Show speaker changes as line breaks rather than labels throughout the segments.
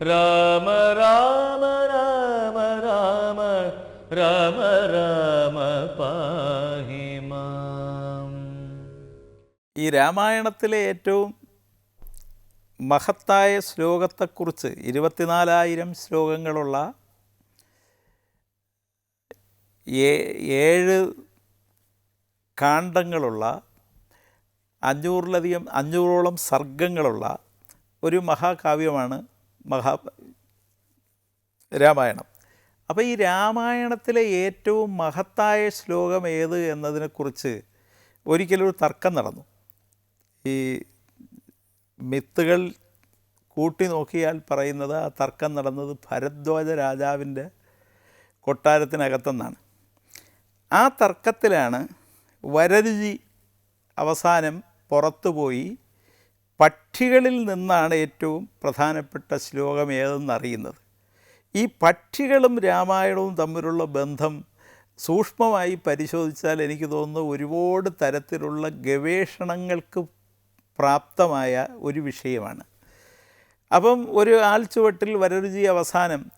രാമ രാമ രാമ രാമ രാമ രാമ പാഹി മാം
ഈ രാമായണത്തിലെ ഏറ്റവും മഹത്തായ ശ്ലോകത്തെക്കുറിച്ച് ഇരുപത്തിനാലായിരം ശ്ലോകങ്ങളുള്ള ഏഴ് കാണ്ഡങ്ങളുള്ള അഞ്ഞൂറിലധികം അഞ്ഞൂറോളം സർഗങ്ങളുള്ള ഒരു മഹാകാവ്യമാണ് മഹാ രാമായണം. അപ്പോൾ ഈ രാമായണത്തിലെ ഏറ്റവും മഹത്തായ ശ്ലോകം ഏത് എന്നതിനെക്കുറിച്ച് ഒരിക്കലൊരു തർക്കം നടന്നു. ഈ മിത്തുകൾ കൂട്ടി നോക്കിയാൽ പറയുന്നത് ആ തർക്കം നടന്നത് ഭരദ്വാജ രാജാവിന്റെ കൊട്ടാരത്തിനകത്തെന്നാണ്. ആ തർക്കത്തിലാണ് വരരുചി അവസാനം പുറത്തുപോയി പക്ഷികളിൽ നിന്നാണ് ഏറ്റവും പ്രധാനപ്പെട്ട ശ്ലോകം ഏതെന്നറിയുന്നത്. ഈ പക്ഷികളും രാമായണവും തമ്മിലുള്ള ബന്ധം സൂക്ഷ്മമായി പരിശോധിച്ചാൽ എനിക്ക് തോന്നുന്നു ഒരുപാട് തരത്തിലുള്ള ഗവേഷണങ്ങൾക്ക് പ്രാപ്തമായ ഒരു വിഷയമാണ്. അപ്പം ഒരു ആൽച്ചുവട്ടിൽ വരരുചി അവസാനം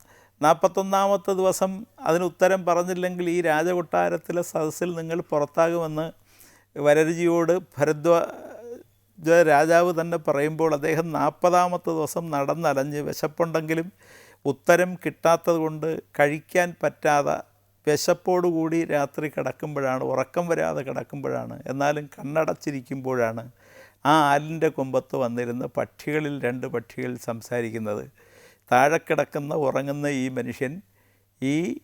നാൽപ്പത്തൊന്നാമത്തെ ദിവസം അതിന് ഉത്തരം പറഞ്ഞില്ലെങ്കിൽ ഈ രാജകൊട്ടാരത്തിലെ സദസ്സിൽ നിങ്ങൾ പുറത്താകുമെന്ന് വരരുചിയോട് ഭരദ്വാജ രാജാവ് തന്നെ പറയുമ്പോൾ അദ്ദേഹം നാൽപ്പതാമത്തെ ദിവസം നടന്നലഞ്ഞ് വിശപ്പുണ്ടെങ്കിലും ഉത്തരം കിട്ടാത്തത് കൊണ്ട് കഴിക്കാൻ പറ്റാതെ വിശപ്പോടുകൂടി രാത്രി കിടക്കുമ്പോഴാണ് ഉറക്കം വരാതെ കിടക്കുമ്പോഴാണ്. എന്നാലും കണ്ണടച്ചിരിക്കുമ്പോഴാണ് ആ ആലിന്റെ കൊമ്പത്ത് വന്നിരുന്ന പക്ഷികളിൽ രണ്ട് പക്ഷികൾ സംസാരിക്കുന്നത്. താഴെ കിടക്കുന്ന ഉറങ്ങുന്ന ഈ മനുഷ്യൻ ഈ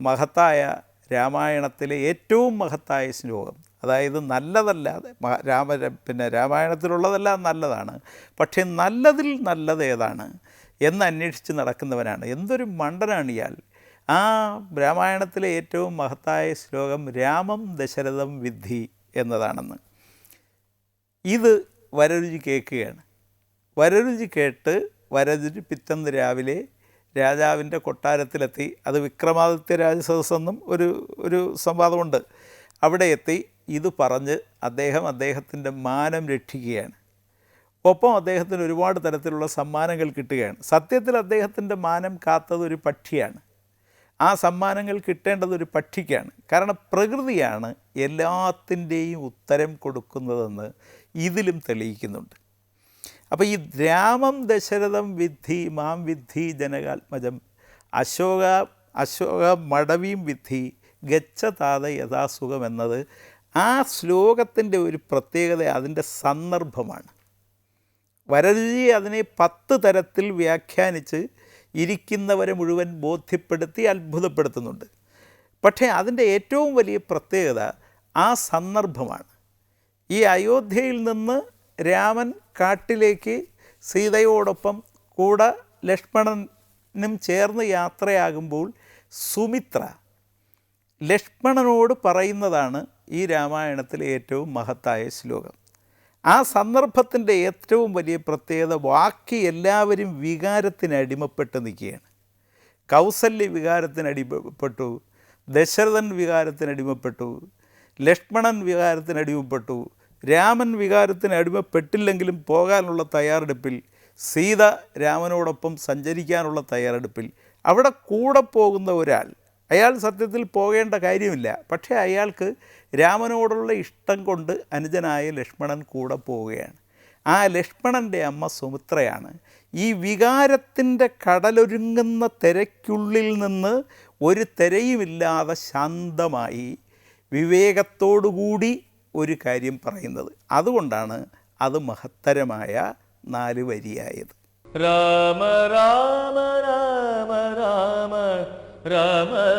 മഹത്തായ രാമായണത്തിലെ ഏറ്റവും മഹത്തായ ശ്ലോകം. അതായത് നല്ലതല്ലാതെ രാമ പിന്നെ രാമായണത്തിലുള്ളതെല്ലാം നല്ലതാണ്. പക്ഷേ നല്ലതിൽ നല്ലത് ഏതാണ്? എന്ന് അന്വേഷിച്ച് നടക്കുന്നവനാണ്. എന്തൊരു മണ്ടനാണ് ഇയാൾ ആ രാമായണത്തിലെ ഏറ്റവും മഹത്തായ ശ്ലോകം രാമം ദശരഥം വിദ്ധി എന്നതാണെന്ന്. ഇത് വരരുചി കേൾക്കുകയാണ്. വരരുചി കേട്ട് വരരുചി പിറ്റന്ന് രാവിലെ രാജാവിന്റെ കൊട്ടാരത്തിലെത്തി. അത് വിക്രമാദിത്യ രാജസദസ്സെന്നും ഒരു ഒരു സംവാദമുണ്ട്. അവിടെ എത്തി. ഇത് പറഞ്ഞ് അദ്ദേഹം അദ്ദേഹത്തിന്റെ മാനം രക്ഷിക്കുകയാണ്. ഒപ്പം അദ്ദേഹത്തിന് ഒരുപാട് തരത്തിലുള്ള സമ്മാനങ്ങൾ കിട്ടുകയാണ്. സത്യത്തിൽ അദ്ദേഹത്തിന്റെ മാനം കാത്തത് ഒരു പക്ഷിയാണ്. ആ സമ്മാനങ്ങൾ കിട്ടേണ്ടത് ഒരു പക്ഷിക്കാണ്. കാരണം പ്രകൃതിയാണ് എല്ലാത്തിന്റെയും ഉത്തരം കൊടുക്കുന്നതെന്ന് ഇതിലും തെളിയിക്കുന്നുണ്ട്. അപ്പോൾ ഈ രാമം ദശരഥം വിദ്ധി മാം വിദ്ധി ജനകാത്മജം അശോക അശോക മടവിയും വിദ്ധി ഗച്ഛതാത യഥാസുഖം എന്നത് ആ ശ്ലോകത്തിന്റെ ഒരു പ്രത്യേകത അതിന്റെ സന്ദർഭമാണ്. വരരുചി അതിനെ പത്ത് തരത്തിൽ വ്യാഖ്യാനിച്ച് ഇരിക്കുന്നവരെ മുഴുവൻ ബോധ്യപ്പെടുത്തി അത്ഭുതപ്പെടുത്തുന്നുണ്ട്. പക്ഷേ അതിന്റെ ഏറ്റവും വലിയ പ്രത്യേകത ആ സന്ദർഭമാണ്. ഈ അയോധ്യയിൽ നിന്ന് രാമൻ കാട്ടിലേക്ക് സീതയോടൊപ്പം കൂടെ ലക്ഷ്മണനും ചേർന്ന് യാത്രയാകുമ്പോൾ സുമിത്ര ലക്ഷ്മണനോട് പറയുന്നതാണ് ഈ രാമായണത്തിലെ ഏറ്റവും മഹത്തായ ശ്ലോകം. ആ സന്ദർഭത്തിന്റെ ഏറ്റവും വലിയ പ്രത്യേകത ബാക്കി എല്ലാവരും വികാരത്തിന് അടിമപ്പെട്ട് നിൽക്കുകയാണ്. കൗസല്യ വികാരത്തിന് അടിമപ്പെട്ടു ദശരഥൻ വികാരത്തിന് അടിമപ്പെട്ടു ലക്ഷ്മണൻ വികാരത്തിന് അടിമപ്പെട്ടു രാമൻ വികാരത്തിന് അടിമപ്പെട്ടില്ലെങ്കിലും പോകാനുള്ള തയ്യാറെടുപ്പിൽ സീത രാമനോടൊപ്പം സഞ്ചരിക്കാനുള്ള തയ്യാറെടുപ്പിൽ അവിടെ കൂടെ പോകുന്ന ഒരാൾ അയാൾ സത്യത്തിൽ പോകേണ്ട കാര്യമില്ല. പക്ഷേ അയാൾക്ക് രാമനോടുള്ള ഇഷ്ടം കൊണ്ട് അനുജനായ ലക്ഷ്മണൻ കൂടെ പോവുകയാണ്. ആ ലക്ഷ്മണന്റെ അമ്മ സുമിത്രയാണ്. ഈ വികാരത്തിന്റെ കടലൊരുങ്ങുന്ന തിരയ്ക്കുള്ളിൽ നിന്ന് ഒരു തിരയുമില്ലാതെ ശാന്തമായി വിവേകത്തോടുകൂടി ഒരു കാര്യം പറയുന്നത്. അതുകൊണ്ടാണ് അത് മഹത്തരമായ നാല് വരിയായത്.
രാമ രാമ രാമ രാമ രാമ